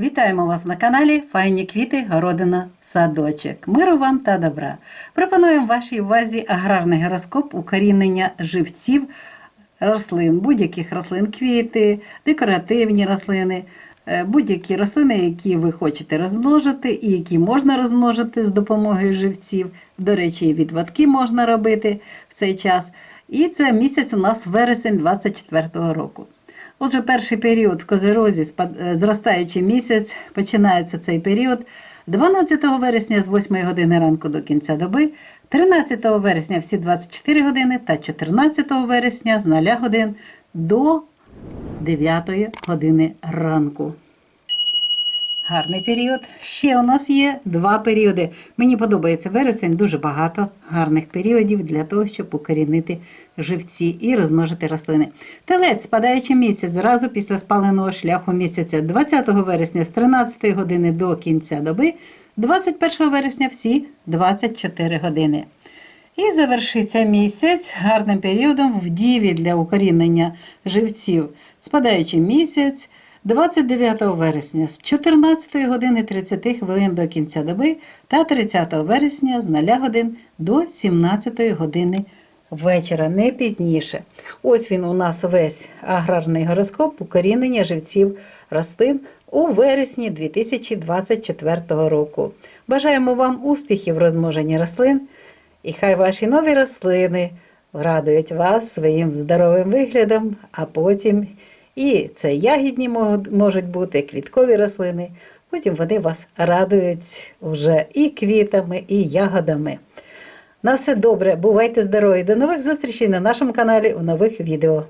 Вітаємо вас на каналі Файні квіти, городина, садочок. Миру вам та добра. Пропонуємо вашій увазі аграрний гороскоп укорінення живців рослин, будь-яких рослин, квіти, декоративні рослини, е, будь-які рослини, які ви хочете розмножити і які можна розмножити з допомогою живців. До речі, і відводки можна робити в цей час. І це місяць у нас вересень 24-го року. Отже, перший період в Козерозі, е, зростаючий місяць, починається цей період 12 вересня з 8 години ранку до кінця доби, 13 вересня всі 24 години та 14 вересня з 0 годин до 9 години ранку. Гарний період. Ще у нас є два періоди. Мені подобається вересень, дуже багато гарних періодів для того, щоб укорінити живці і розмножити рослини. Телець, спадаючий місяць, зразу після спаленого шляху місяця 20 вересня з 13 години до кінця доби, 21 вересня всі 24 години. І завершиться місяць гарним періодом в діві для укорінення живців. Спадаючий місяць 29 вересня з 14 години 30 хвилин до кінця доби та 30 вересня з 0 годин до 17 години вечора, не пізніше. Ось він у нас весь аграрний гороскоп укорінення живців рослин у вересні 2024 року. Бажаємо вам успіхів в розмноженні рослин. І хай ваші нові рослини радують вас своїм здоровим виглядом, а потім і це ягідні можуть бути, квіткові рослини. Потім вони вас радують вже і квітами, і ягодами. На все добре, бувайте здорові! До нових зустрічей на нашому каналі у нових відео.